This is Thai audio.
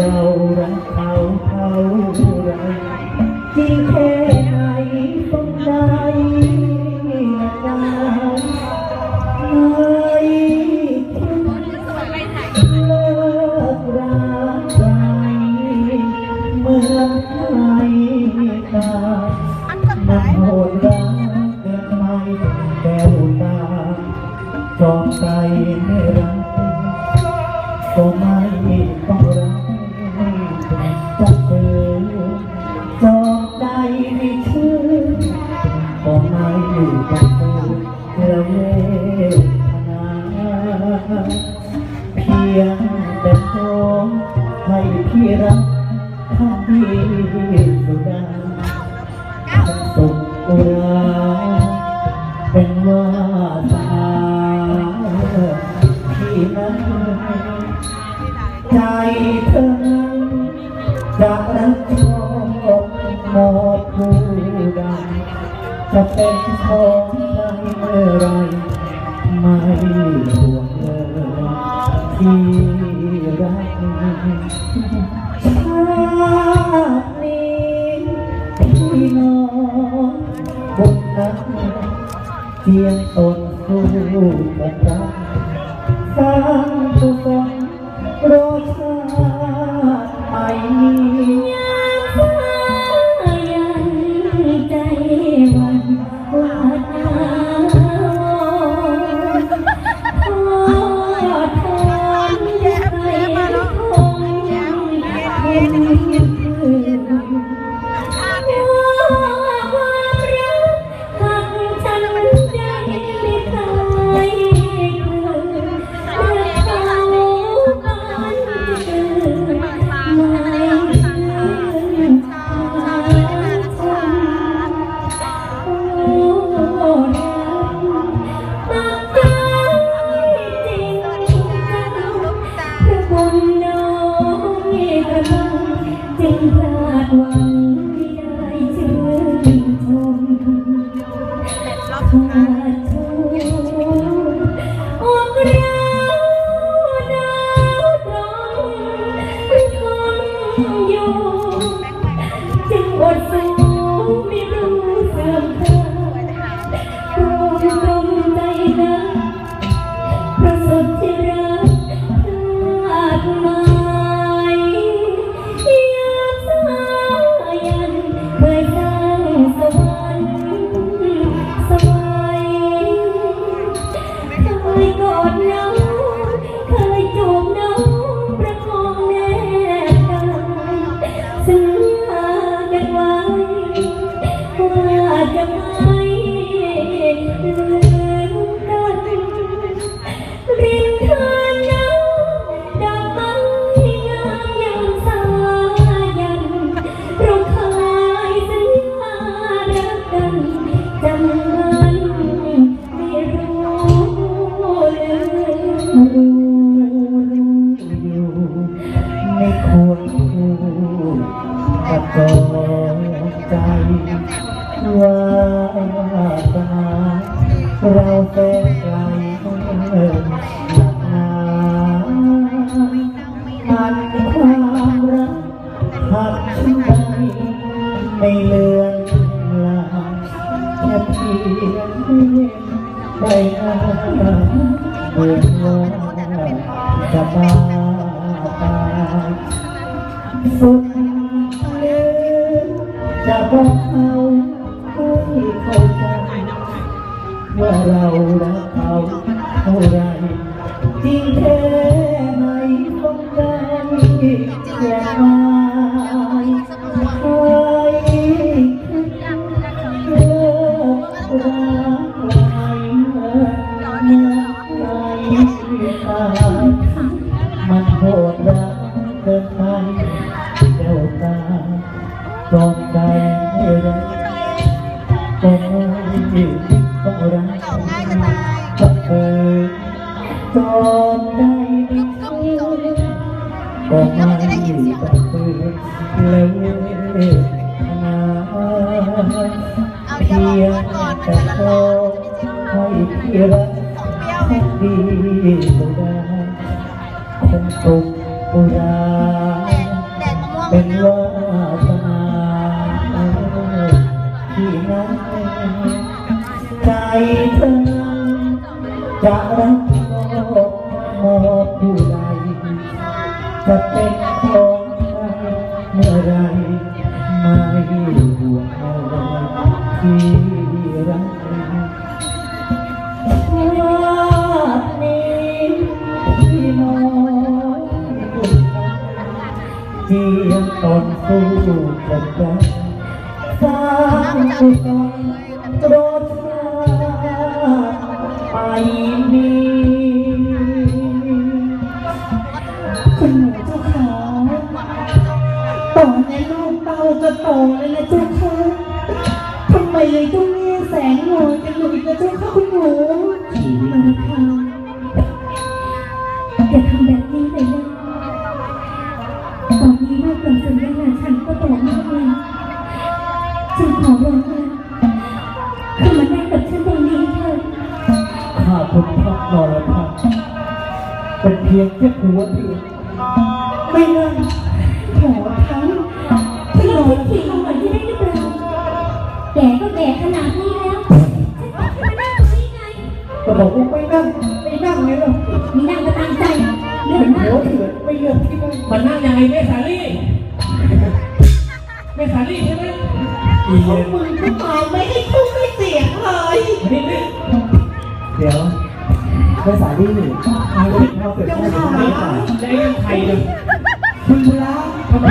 เรารักเขาเขาเท่าไรที่แค่ไหนต้องได้นานไม่คุกรักใจเมื่อไหร่ตามันโหดราเกินไปแก้วตาอมใจไม่รักก็ไม่ต้อง เพียงแต่ขอให้พี่รักข้าพี่สุดาสุขอุราเป็นว่าสาพี่นั้นใจเธอนั้นจะรักชอบหมดผู้ใดจะเป็นของใครเมื่อไร เสียงตนสู้กันรักสร้างตัว อบคุณค่ ควรคู่กับกองใจว่าตาเราเป็นไกลหนาพันความรักหักใจไม่เลือนลาแค่เพียงไปหน้าเหมือนว่าจะมา สุดลืมจะบอกเขาให้เข้าใจว่าเรารัก ไม่ต้องรักต้องเปิดตรอมใจไม่ชื่อก็ไม่ต้องเปิดเลยนาเพียงแต่ขอให้ที่รักให้ดีก็ได้คงตกอุราแดดมะม่วงเป็นว่า เธอจะรักมอบผู้ใดจะเป็นของใครเมื่อไรไม่ห่วงอะไรที่รักวาดนี้ที่น้อยเพียงตอนสู้กับใจสร้างกุศลรสชา เจ้าขาต่อในลูกเต้าจะโตแล้วนะเจ้าค่ะทำไมเลยต้องเงีแสงงอนกันอยู่อีกนะเจ้าค่ะคุณหนูมาค่ะอย่าทำแบบนี้เลยนะตอนนี้ลูกกับสัญญาฉันก็บอกมากเลยฉันขอร้องนะคือมานั่งกับฉันตรงนี้เถอะข้าพุทธนรพัฒน์เป็นเพียงแค่หัวเถื่อน ไม่นั่นขอทั้งที่เราพิธีก่อนที่ได้หรือเปล่าแก่ก็แก่ขนาดนี้แล้วฉันมานั่งตรงนี้ไงก็บอกว่าไม่นั่งไม่นั่งไงล่ะมีนั่งก็ตั้งใจเรื่อเป็งนมากหัวเถื่อนไม่เลือกที่นั่งมันนั่งยังไงแม่สาลี่แม่สาลี่ใช่ไหมอีเย็นมึงก็ตอบไม่ให้พูดไม่เสียงเลยนี่นี่เดี๋ยวภาษาที่หนึ่งเอาเสร็จเอาเสร็จไคุณชนะทำไม